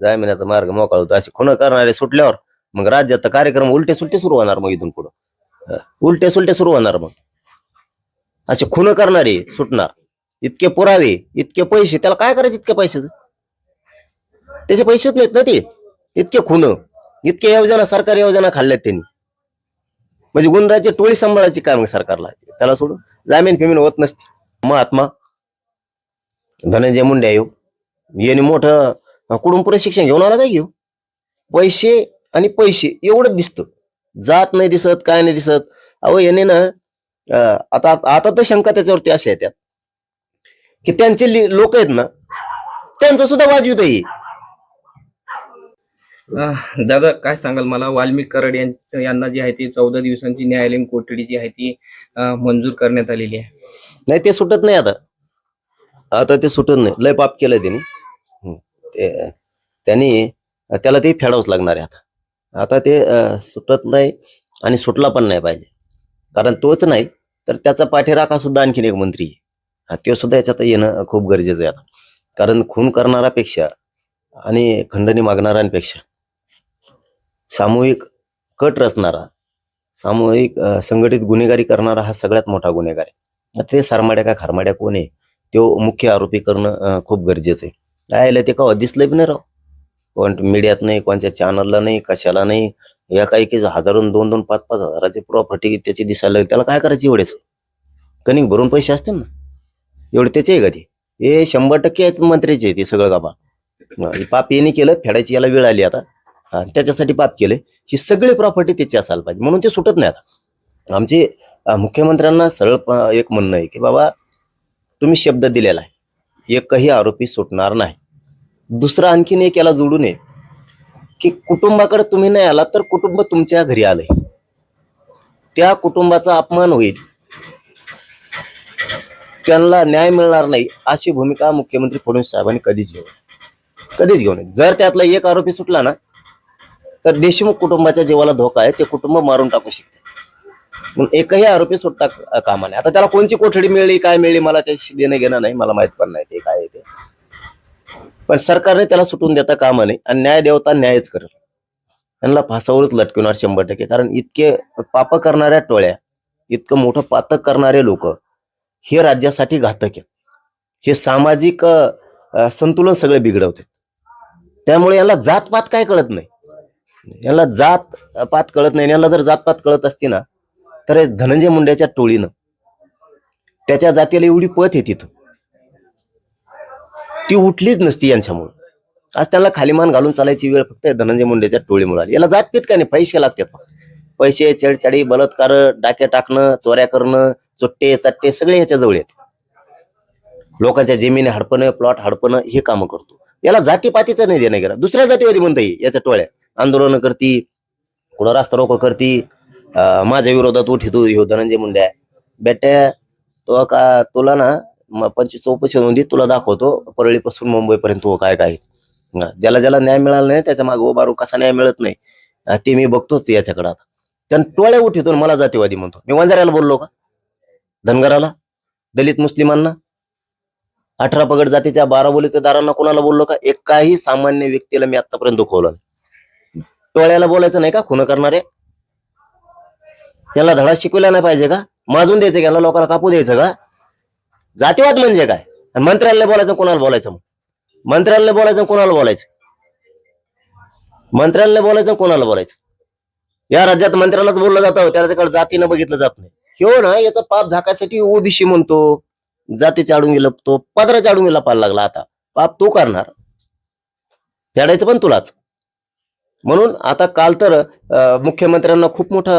जामिनाचा मार्ग मोकळा होतो. असे खुन करणारे सुटल्यावर मग राज्यात कार्यक्रम उलटे सुलटे सुरू होणार मग इथून पुढं. उलटे सुलटे सुरू होणार मग. असे खुन करणारे सुटणार. इतके पुरावे इतके पैसे त्याला काय करायचे इतके पैसे त्याचे पैसेच नाहीत ना ते. इतके खुन इतके योजना सरकारी योजना खाल्ल्यात त्यांनी. म्हणजे गुंडाची टोळी सांभाळायची काय मग सरकारला. त्याला सोडून जामीन फिमीन होत नसते. महात्मा धनंजय मुंडे येऊ यांनी मोठं कुठून पुढे शिक्षण घेऊन आला काय घेऊ. पैसे आणि पैसे एवढंच दिसतं. जात नाही दिसत काय नाही दिसत. अहो याने ना आता आता तर शंका त्याच्यावरती अशा येतात की त्यांचे लोक आहेत ना त्यांचं सुद्धा वाजवित आहे अह, दादा काय सांगाल मला? वाल्मिक कराड यांचं- यांना जी आहे ती चौदा दिवसांची न्यायालयीन कोठडी जी आहे ती मंजूर करण्यात आलेली आहे. नाही ते सुटत नाही आता. आता ते सुटत नाही. लय पाप केलं त्यांनी. त्यांनी त्याला ते फेडावंच लागणार आहे आता. आता ते सुटत नाही आणि सुटला पण नाही पाहिजे. कारण तोच नाही तर त्याचा पाठीराखा सुद्धा आणखीन एक मंत्री आहे. हा, तो सुद्धा याच्यात येणं खूप गरजेचं आहे आता. कारण खून करणारापेक्षा आणि खंडणी मागणाऱ्यांपेक्षा सामूहिक कट रचणारा सामूहिक संघटित गुन्हेगारी करणारा हा सगळ्यात मोठा गुन्हेगार आहे. ते सारमाड्या का खारमाड्या कोण आहे तो मुख्य आरोपी करणं खूप गरजेचं आहे. राहिलं ते का दिसलं बी नाही राव. कोण मीडियात नाही कोणत्या चॅनलला नाही कशाला नाही या काही की हजारून दोन दोन पाच पाच हजाराची प्रॉपर्टी त्याची दिसायला लागली. त्याला काय करायचं एवढेच? कणिक भरून पैसे असतील ना. एवढे त्याचे आहे का ते? हे शंभर टक्के आहेत मंत्र्याचे ते सगळं गाबा पाप यांनी केलं फेडायची याला वेळ आली आता. हा, त्याच्यासाठी पाप केले. ही सगळी प्रॉपर्टी त्याची असायला पाहिजे. म्हणून ते सुटत नाही आता. आमचे मुख्यमंत्र्यांना सरळ एक म्हणणं आहे की बाबा तुम्ही शब्द दिलेला आहे. एकही आरोपी सुटणार नाही. दुसरा आणखीन एक याला जोडू नये की कुटुंबाकडे तुम्ही नाही आला तर कुटुंब तुमच्या घरी आलंय. त्या कुटुंबाचा अपमान होईल. त्यांना न्याय मिळणार नाही अशी भूमिका मुख्यमंत्री फडणवीस साहेबांनी कधीच घेऊ कधीच घेऊ नये. जर त्यातला एक आरोपी सुटला ना तर देशमुख कुटुंबाच्या जीवाला धोका आहे. ते कुटुंब मारून टाकू शकते. पण एकही आरोपी सुटता कामा नाही आता त्याला कोणची कोठडी मिळली काय मिळली मला त्याशी देणं घेणं नाही मला माहीत पण नाही ते काय आहे ते. पण सरकारने त्याला सुटून देता कामा नाही आणि न्याय देवता न्यायच करेल. त्यांना फासावरच लटकवणार शंभर टक्के. कारण इतके पाप करणाऱ्या टोळ्या इतकं मोठं पातक करणारे लोक हे राज्यासाठी घातक आहेत. हे सामाजिक संतुलन सगळे बिघडवते त्यामुळे याला जातपात काय कळत नाही. याला जात पात कळत नाही. याला जर जातपात कळत असती ना तर धनंजय मुंड्याच्या टोळीनं त्याच्या जातीला एवढी पत आहे तिथं. ती उठलीच नसती यांच्यामुळं. आज त्यांना खालीमान घालून चालायची वेळ फक्त धनंजय मुंडेच्या टोळीमुळे आली. याला जातपीत काय नाही? पैसे लागतात फक्त. पैसे छेडछाडी बलात्कार डाके टाकणं चोऱ्या करणं चुट्टे चट्टे सगळे ह्याच्याजवळ जवळ लोकांच्या जमिनी हडपणं प्लॉट हडपणं हे कामं करतो. याला जातीपातीचं नाही देणं गेला दुसऱ्या जातीवादी म्हणता येईल याच्या टोळ्या. आंदोलन करती कुठं रास्ता रोको करती माझ्या विरोधात उठितो ह्यो धनंजय मुंड्या बेट्या तो का तुला ना पंचवीस चौपशी नोंदी तुला दाखवतो परळीपासून मुंबईपर्यंत हो काय काय. ज्याला ज्याला न्याय मिळाला नाही त्याच्यामागे उभारू कसा न्याय मिळत नाही ते मी बघतोच याच्याकडे आता. त्यानं टोळ्या उठितो मला जातीवादी म्हणतो. मी वंजाऱ्याला बोललो का? धनगराला? दलित मुस्लिमांना? अठरा पगड जातीच्या बारा बोलीतेदारांना कोणाला बोललो का? एकाही सामान्य व्यक्तीला मी आतापर्यंत दुखवलं टोळ्याला बोलायचं नाही का? खून करणारे? त्याला धडा शिकवला नाही पाहिजे का? माजून द्यायचं का? लोकांना कापू द्यायचं का? जातीवाद म्हणजे काय? आणि मंत्र्याला बोलायचं कोणाला बोलायचं मग? मंत्र्याला बोलायचं कोणाला बोलायचं? मंत्र्याला बोलायचं कोणाला बोलायचं? या राज्यात मंत्र्यालाच बोललं जातं हो. त्याच्याकडे जातीनं बघितलं जात नाही. हो ना याचा पाप झाकायसाठी ओबीसी म्हणतो. जाती चाडून गेलं तो पदरा चाडून गेला पाहायला लागला आता. पाप तो करणार. फेडायचं पण तुलाच. म्हणून आता काल तर मुख्यमंत्र्यांना खूप मोठा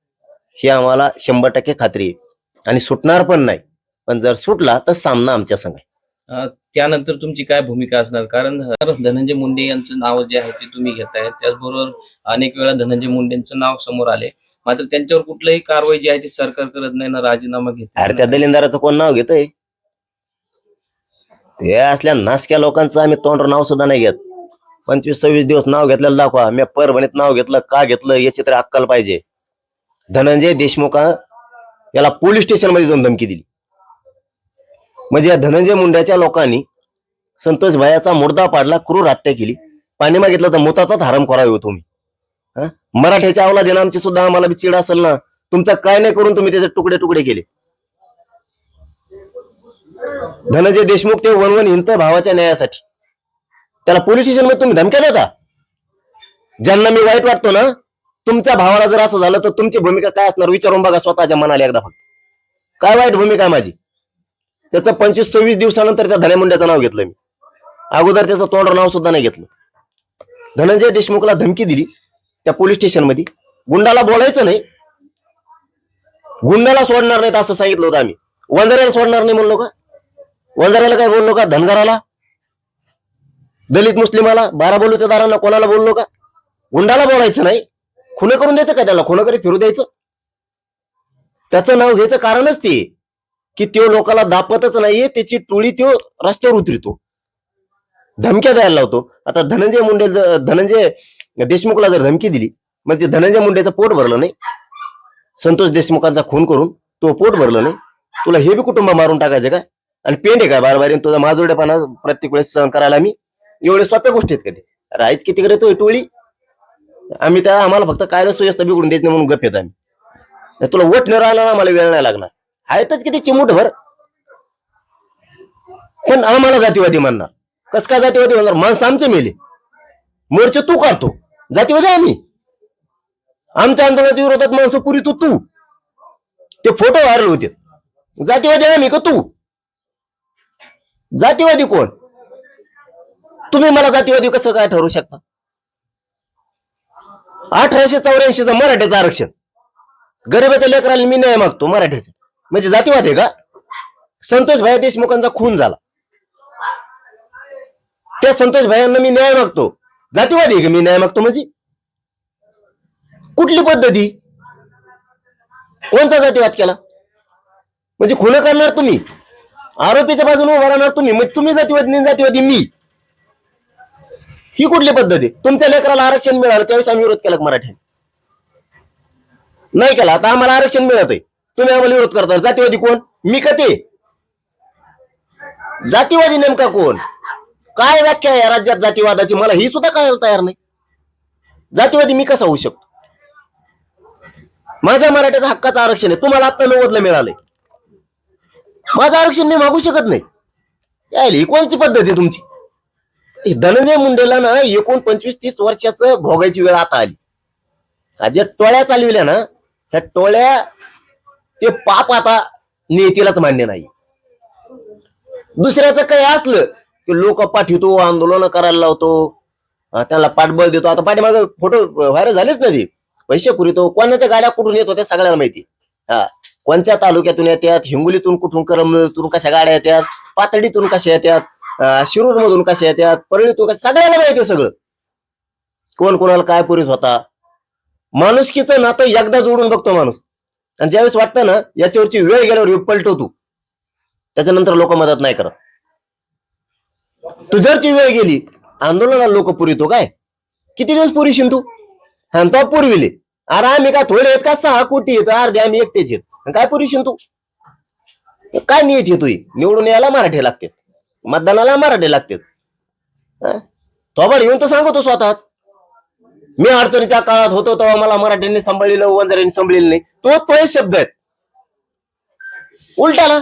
ही आम्हाला शंभर टक्के खात्री आहे. आणि सुटणार पण नाही. पण जर सुटला तर सामना आमच्या संघ आहे. त्यानंतर तुमची काय भूमिका असणार? कारण धनंजय मुंडे यांचं नाव जे आहे ते तुम्ही घेताय. त्याचबरोबर अनेक वेळा धनंजय मुंडेंचं नाव समोर आले. मात्र त्यांच्यावर कुठलंही कारवाई जी आहे ती सरकार करत नाही ना राजीनामा घेत अरे त्या दलिंदाराचं कोण नाव घेतोय? ते असल्या नासक्या लोकांचं आम्ही तोंड नाव सुद्धा नाही घेत. पंचवीस सव्वीस दिवस नाव घेतलेलं दाखवा. मी परभणीत नाव घेतलं का घेतलं याची तरी अक्कल पाहिजे. धनंजय देशमुख याला पोलीस स्टेशनमध्ये जाऊन धमकी दिली. म्हणजे या धनंजय मुंड्याच्या लोकांनी संतोष भायाचा मुर्दा पाडला क्रूर हत्या केली. पाणी मागितलं तर मुतातात हराम करावे हो? तुम्ही मराठ्याच्या आवला देणं आमची सुद्धा आम्हाला बी चिड असेल ना. तुमचं काय नाही करून तुम्ही त्याचे तुकडे तुकडे केले. धनंजय देशमुख ते वनवन हिंत भावाच्या न्यायासाठी. त्याला पोलीस स्टेशनमध्ये तुम्ही धमक्या देता? ज्यांना मी वाईट वाटतो ना तुमच्या भावाला जर असं झालं तर तुमची भूमिका काय असणार? विचारून बघा स्वतःच्या मनाला एकदा फक्त. काय वाईट भूमिका आहे माझी? त्याचं पंचवीस सव्वीस दिवसानंतर त्या धनेमुंड्याचं नाव घेतलं मी. अगोदर त्याचं तोंड नाव सुद्धा नाही घेतलं. धनंजय देशमुखला धमकी दिली त्या पोलीस स्टेशनमध्ये गुंडाला बोलायचं नाही. गुंडाला सोडणार नाहीत असं सांगितलं होतं आम्ही. वंजाऱ्याला सोडणार नाही म्हणलो का? वंजाऱ्याला काय बोललो का? धनगराला? दलित मुस्लिमाला? बारा दारांना कोणाला बोललो का? गुंडाला बोलायचं नाही. खुलं करून द्यायचं का त्याला? खुलं करीत फिरू द्यायचं? त्याचं नाव घ्यायचं कारणच ते की त्यो लोकाला दापतच नाहीये त्याची टोळी तो रस्त्यावर उतरितो. धमक्या द्यायला लावतो. आता धनंजय मुंडे धनंजय देशमुखला जर धमकी दिली म्हणजे धनंजय मुंडेचं पोट भरलं नाही संतोष देशमुखांचा खून करून तो पोट भरलं नाही तुला हे बी कुटुंब मारून टाकायचं काय? आणि पेंड आहे काय बारबारी तुझा माजुरडेपणा प्रत्येक वेळेस सहन करायला मी. एवढे सोप्या गोष्टी आहेत कधी राहायच किती करे तो टोळी? आम्ही त्या आम्हाला फक्त कायदा सुव्यवस्था बिघडून द्यायचं नाही म्हणून गप येत आम्ही. तुला वोट न राहिला ना आम्हाला वेळ नाही लागणार. आहेतच किती चिमूट भर पण आम्हाला जातीवादी म्हणणार. कस काय जातीवादी म्हणणार? माणसं आमचे मेले. मोर्चे तू काढतो. जातीवादी आम्ही. आमच्या आंदोलनाच्या विरोधात माणसं पुरी तू तू. ते फोटो व्हायरल होते. जातीवादी आम्ही का तू? जातीवादी कोण? तुम्ही मला जातीवादी कसं काय ठरवू शकता? अठराशे चौऱ्याऐंशीचं मराठ्याचं आरक्षण. गरिबाच्या लेकराला मी न्याय मागतो मराठ्याचे म्हणजे जातीवाद आहे का? संतोष भाई देशमुखांचा खून झाला. त्या संतोष भाईंना मी न्याय मागतो. जातीवाद आहे का मी न्याय मागतो म्हणजे? कुठली पद्धती? कोणता जातीवाद केला? म्हणजे खुलं करणार तुम्ही. आरोपीच्या बाजूने उभा राहणार तुम्ही. मग तुम्ही जातीवादी जातीवादी मी. ही कुठली पद्धत आहे? तुमच्या लेकराला आरक्षण मिळालं त्यावेळेस आम्ही विरोध केला का मराठ्याने? नाही केला. आता आम्हाला आरक्षण मिळत आहे तुम्ही आम्हाला विरोध करता. जातीवादी कोण? मी का ते? जातीवादी नेमका कोण? काय व्याख्या आहे राज्यात जातीवादाची? मला ही सुद्धा कळायला तयार नाही. जातीवादी मी कसा होऊ शकतो? माझ्या मराठ्याचं हक्काचं आरक्षण आहे. तुम्हाला आता नव्वदला मिळालंय. माझं आरक्षण मी मागू शकत नाही. यायला ही कोणची पद्धत आहे तुमची? धनंजय मुंडेला ना एकूण पंचवीस तीस वर्षाचं भोगायची वेळ आता आली. ज्या टोळ्या चालविल्या ना ह्या टोळ्या ते पाप आता नियतीलाच मान्य नाही. दुसऱ्याचं काही असलं की लोक पाठवतो आंदोलन करायला लावतो त्याला पाठबळ देतो. आता पाठीमागे फोटो व्हायरल झालेच ना ते. पैसे पुरवतो. कोणाच्या गाड्या कुठून येतो त्या सगळ्याला माहिती. हा कोणत्या तालुक्यातून येतात हिंगोलीतून कुठून करमतून कशा गाड्या येतात पातळीतून कशा येतात शिरूर मधून कशा येतात परळीतून कशा सगळ्याला माहिती सगळं. कोण कोणाला काय पुरीत होता. माणुसकीचं नातं एकदा जोडून बघतो माणूस. आणि ज्यावेळेस वाटतं ना याच्यावरची वेळ गेल्यावर पलटव पलटवतो त्याच्यानंतर लोक मदत नाही करत. तुझरची वेळ गेली आंदोलनाला लोक पुरितो काय? किती दिवस पुरीशील तू? हा तो पुरविले. अरे आम्ही काय थोडे आहेत का? सहा कोटी येत अर्धे आम्ही एकटेच येत आणि काय पुरीशील तू? काय नियत येतोय निवडून यायला मराठी लागते मतदानाला मराठी लागतात. थोबाड येऊन तर सांगतो स्वतःच. मी अडचणीच्या काळात होतो तेव्हा मला मराठ्यांनी सांभाळलेलं वंजाऱ्यांनी सांभाळलेलं नाही. तो तोच शब्द आहेत उलटाला.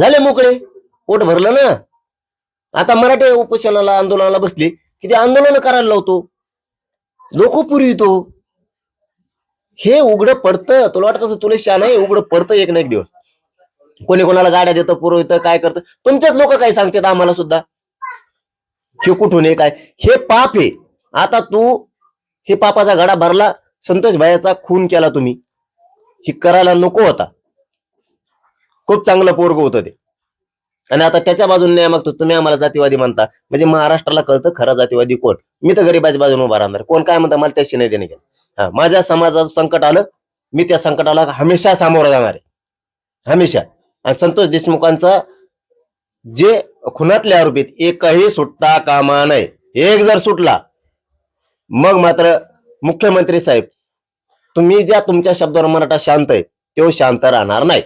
झाले मोकळे. पोट भरलं ना. आता मराठी उपोषणाला आंदोलनाला बसले. की ते आंदोलन करायला लावतो. लोक पुरवितो. हे उघड पडतं. तुला वाटत तुला शान आहे? उघड पडतं एक ना एक दिवस. कोणी कोणाला गाड्या देतं पुरवतं काय करतं? तुमच्याच लोक काय सांगतात आम्हाला सुद्धा? हे कुठून हे काय? हे पाप आहे. आता तू हे पापाचा गडा भरला संतोष भायाचा खून केला तुम्ही. हे करायला नको होता खूप चांगलं पोरग होतं ते. आणि आता त्याच्या बाजूने नाही मागतो तुम्ही आम्हाला जातीवादी म्हणता. म्हणजे महाराष्ट्राला कळतं खरा जातीवादी कोण? मी तर गरीबाच्या बाजूने उभा राहणार. कोण काय म्हणता मला त्याशी नाही देणे गेलं हा माझ्या समाजाचं संकट आलं मी त्या संकटाला हमेशा सामोरं जाणार आहे. हमेशा. आणि संतोष देशमुखांचा जे खुनातले आरोपी आहेत एकही सुटता कामा नये. एक जर सुटला मग मात्र मुख्यमंत्री साहेब तुम्ही ज्या तुमच्या शब्दावर मराठा शांत आहे तो शांत राहणार नाही.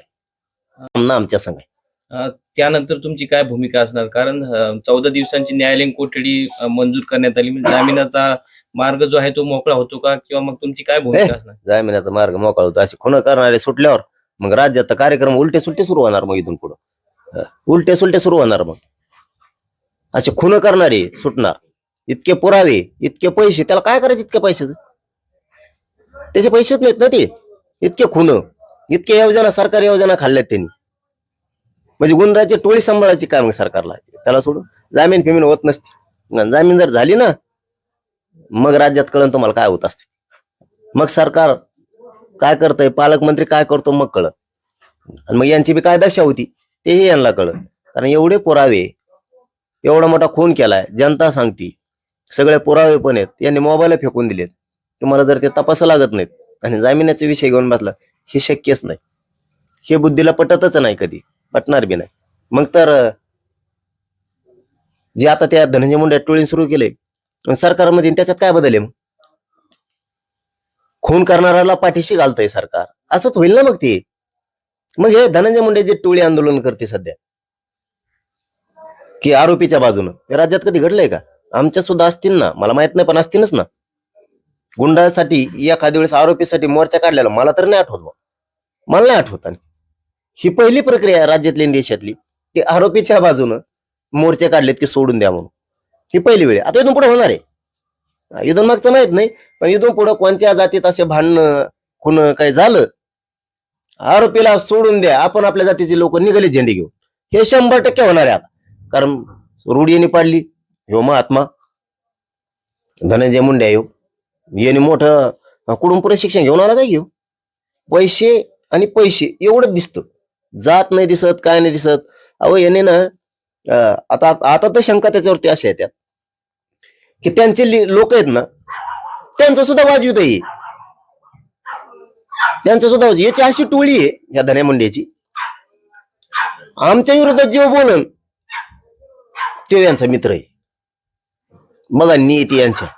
आमच्या संघ. आहे. अ, त्यानंतर तुमची काय भूमिका असणार? कारण चौदा दिवसांची न्यायालयीन कोठडी अ, मंजूर करण्यात आली. म्हणजे जामिनाचा मार्ग जो आहे तो मोकळा होतो का? किंवा मग तुमची काय भूमिका असणार? जामिनाचा मार्ग मोकळा होतो. असे खुन करणारे सुटल्यावर मग राज्यात कार्यक्रम उलटे सुलटे सुरू होणार मग इथून पुढं. उलटे सुलटे सुरू होणार मग. असे खुन करणारे सुटणार. इतके पुरावे इतके पैसे त्याला काय करायचे इतके पैशाचं? त्याचे पैसेच नाहीत ना ते. इतके खुन इतके योजना सरकारी योजना खाल्ल्यात त्यांनी. म्हणजे गुंडाची टोळी सांभाळायची काय मग सरकारला. त्याला सोडून जामीन फिमीन होत नसते. जामीन जर झाली ना मग राज्यात कळण तुम्हाला काय होत असते. मग सरकार काय करतंय? पालकमंत्री काय करतो मग कळत. आणि मग यांची बी काय दशा होती? तेही यांना कळत. कारण एवढे पुरावे एवढा मोठा खून केलाय जनता सांगती. सगळे पुरावे पण आहेत. यांनी मोबाईल फेकून दिलेत. तुम्हाला जर ते तपासा लागत नाहीत आणि जामिनाचे विषय घेऊन बसला हे शक्यच नाही. हे बुद्धीला पटतच नाही कधी. पटणार बी नाही. मग तर जे आता त्या धनंजय मुंडे टोळी सुरू केले सरकारमध्ये त्याच्यात काय बदल आहे मग? खून करणाऱ्याला पाठीशी घालतंय सरकार. असंच होईल ना मग ते? मग हे धनंजय मुंडे जे टोळी आंदोलन करते सध्या की आरोपीच्या बाजूनं हे राज्यात कधी घडलंय का? आमच्या सुद्धा असतील ना मला माहीत नाही पण असतीलच ना. गुंडासाठी एखाद्या वेळेस आरोपीसाठी मोर्चा काढलेला मला तर नाही आठवत मला नाही आठवत आणि. ही पहिली प्रक्रिया राज्यातली देशातली. की आरोपीच्या बाजूनं मोर्चे काढलेत की सोडून द्या म्हणून. ही पहिली वेळ आता इथून पुढे होणार आहे. इथून मागचं माहीत नाही. पण इथून पुढे कोणत्या जातीत असे भांडणं कुण काही झालं? आरोपीला सोडून द्या. आपण आपल्या जातीचे लोक निघाले झेंडे घेऊन. हे शंभर टक्के होणार आहे आता. कारण रूढीने पाडली. ह्यो महात्मा. धनंजय मुंडे येऊ याने मोठं कुठून पुढे शिक्षण घेऊन आला काय घेऊ पैसे आणि पैसे एवढंच दिसतं. जात नाही दिसत काय नाही दिसत. अहो याने ना आता आता तर शंका त्याच्यावरती अशा येतात. की त्यांचे लोक आहेत ना त्यांचं सुद्धा वाजवित आहे त्यांचं सुद्धा याची अशी टोळी आहे या धन्या मुंडेची. आमच्या विरोधात जेव्हा बोलन तो यांचा मित्र आहे. बघा नीती यांच्या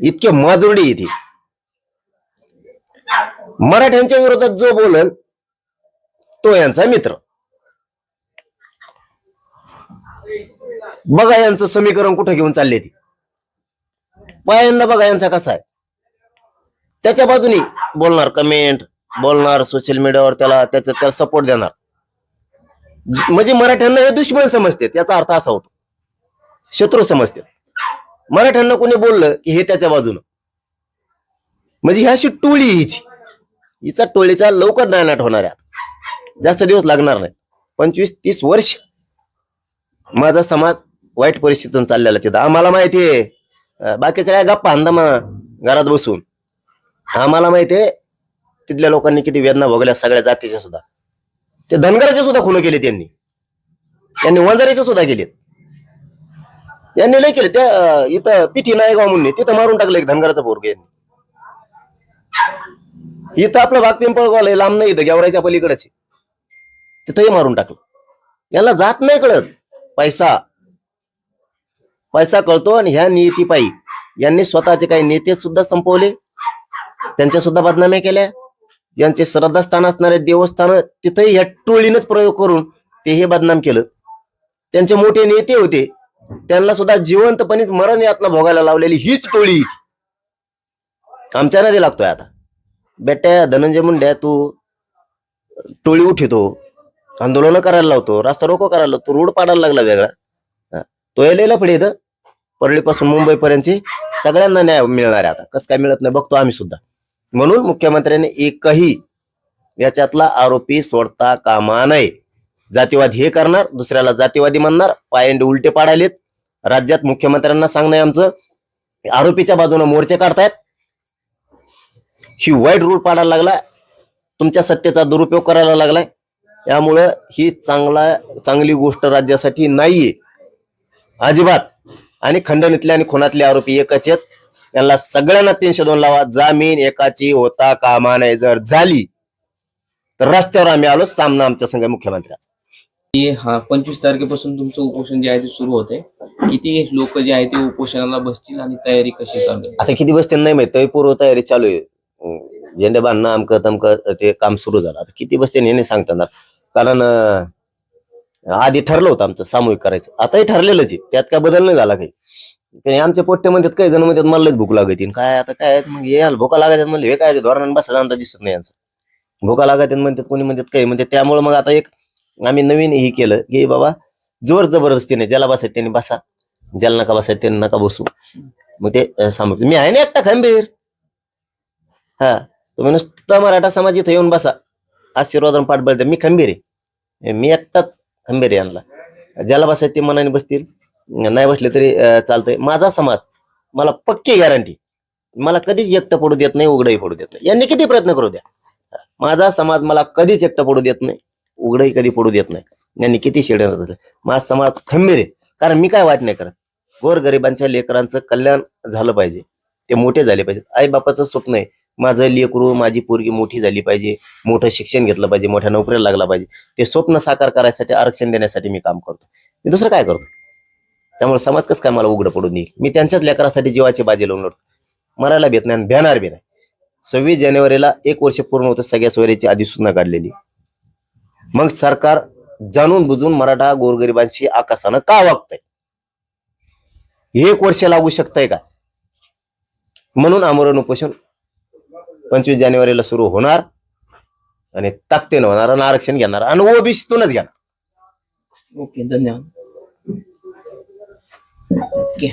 इतके माजुरडी येते मराठ्यांच्या विरोधात जो बोलन तो यांचा मित्र. बघा यांचं समीकरण कुठं घेऊन चालले ते. बायांना बघा यांचा कसा आहे. त्याच्या बाजूने बोलणार कमेंट बोलणार सोशल मीडियावर त्याला त्याचा त्याला सपोर्ट देणार. म्हणजे मराठ्यांना हे दुश्मन समजते याचा अर्थ असा होतो. शत्रू समजते मराठ्यांना कोणी बोललं की हे त्याच्या बाजूनं. म्हणजे ह्या अशी टोळी हिची. हिचा टोळीचा लवकर नायनाट होणार आहे जास्त दिवस लागणार नाही पंचवीस तीस वर्ष माझा समाज वाईट परिस्थितीतून चाललेला तिथं. आम्हाला माहिती आहे. बाकीच्या काय गप्पा अंदा घरात बसून. आम्हाला माहिती आहे तिथल्या लोकांनी किती वेदना भोगल्या सगळ्या जातीच्या सुद्धा. ते धनगराचे सुद्धा खुलं केले त्यांनी. त्यांनी वंजारीचे सुद्धा केलेत. यांनी लय केले. त्या इथं पिठी नायगाव म्हणून तिथं मारून टाकलं एक धनगराचं पोरग यांनी. इथं आपलं भाग पिंपळगाव लांब नाही इथं गेवरायच्या पलीकडेच आहे. तिथंही मारून टाकलं. याला जात नाही कळत. पैसा पैसा कळतो आणि ह्या नियतीपायी यांनी स्वतःचे काही नेते सुद्धा संपवले. त्यांच्या सुद्धा बदनाम्या केल्या. यांचे श्रद्धास्थान असणारे देवस्थान तिथेही ह्या टोळीनेच प्रयोग करून ते हे बदनाम केलं. त्यांचे मोठे नेते होते. त्यांना सुद्धा जिवंतपणेच मरण यातना भोगायला लावलेली हीच टोळी आमच्या नदी लागतोय आता. बेट्या धनंजय मुंड्या तू टोळी उठितो. आंदोलन करायला लावतो. रास्ता रोको करायला लावतो. रोड पाडायला लागला वेगळा. तो यायला पुढे इथं. परळीपासून मुंबईपर्यंतची सगळ्यांना न्याय मिळणार आहे आता. कसं काय मिळत नाही बघतो आम्ही सुद्धा. म्हणून मुख्यमंत्र्यांनी एकही याच्यातला आरोपी सोडता कामा नये. जातीवाद हे करणार दुसऱ्याला जातीवादी म्हणणार पायंडे उलटे पाडायलेत. राज्यात मुख्यमंत्र्यांना सांगणं आमचं. आरोपीच्या बाजूने मोर्चे काढतायत. ही वाईट रूल पाडायला लागला तुमच्या सत्तेचा दुरुपयोग करायला लागलाय. यामुळं ही चांगला चांगली गोष्ट राज्यासाठी नाहीये. अजिबात. आणि खंडणीतले आणि खुनातले आरोपी एकच आहेत. त्यांना सगळ्यांना तीनशे दोन लावा. जामीन एकाची होता कामा नाही जर झाली तर रस्त्यावर आम्ही आलो. सामना आमच्या संघ मुख्यमंत्र्याचा. हा पंचवीस तारखेपासून तुमचं उपोषण जे आहे ते सुरू होते किती लोक जे आहे ते उपोषणाला बसतील आणि तयारी कशी चालू आहे? आता किती बसते नाही माहीत. पूर्व तयारी चालू आहे. झेंडे बांधणं अमकं तमकं ते काम सुरू झालं. आता किती बसते हे नाही सांगता येणार. कारण आधी ठरलं होतं आमचं सामूहिक करायचं. आताही ठरलेलंच आहे. त्यात काय बदल नाही झाला काही. आमच्या आमचे पोट्टे म्हणतात काही जण म्हणतात मला भूक लागत काय आता काय मग हे याला भूका लागतात म्हणले हे काय धोरण बसायचा आमचा दिसत नाही यांचं. भूका लागतात म्हणतात कोणी म्हणतात काही म्हणतात. त्यामुळे मग आता एक आम्ही नवीन हे केलं की बाबा जोर जबरदस्तीने ज्याला बसायचं त्यांनी बसा. ज्याला नका बसायचं त्यांनी नका बसू. मग ते अं, सामूहिक. मी आहे ना एकटा खंबीर. हा. तुम्ही नुसता मराठा समाज इथं येऊन बसा. आशीर्वाद पाठबळ द्या. मी खंबीर आहे. मी एकटाच. खंबीर यांना ज्याला बसायचे ते मनाने बसतील. नाही बसले तरी चालतंय. माझा समाज मला पक्की गॅरंटी मला कधीच एकटं पडू देत नाही उघडही पडू देत नाही. यांनी किती प्रयत्न करू द्या. माझा समाज मला कधीच एकटं पडू देत नाही उघडही कधी पडू देत नाही. यांनी किती शेडणार झालं माझा समाज खंबीर आहे. कारण मी काय वाट नाही करत. गोरगरिबांच्या लेकरांचं कल्याण झालं पाहिजे. ते मोठे झाले पाहिजेत. आई बापाचं स्वप्न आहे. माझं लेकरू माझी पोरगी मोठी झाली पाहिजे मोठं शिक्षण घेतलं पाहिजे मोठ्या नोकरीला लागला पाहिजे. ते स्वप्न साकार करायसाठी आरक्षण देण्यासाठी मी काम करतो. मी दुसरं काय करतो? त्यामुळे समाज कसं काय मला उघडं पडून देईल? मी त्यांच्याच लेकरासाठी जीवाची बाजी लावून लढतो. मरायला भेट नाही भेणार बी नाही. सव्वीस जानेवारीला एक वर्ष पूर्ण होतं सगळ्या सोयरीची अधिसूचना काढलेली. मग सरकार जाणून बुजून मराठा गोरगरिबांशी आकाशानं का वागतंय? एक वर्ष लागू शकतंय का? म्हणून आमरण उपोषण पंचवीस जानेवारीला सुरू होणार आणि ताकदीनं होणार आणि आरक्षण घेणार आणि ओबीसीतूनच घेणार. ओके धन्यवाद. ओके.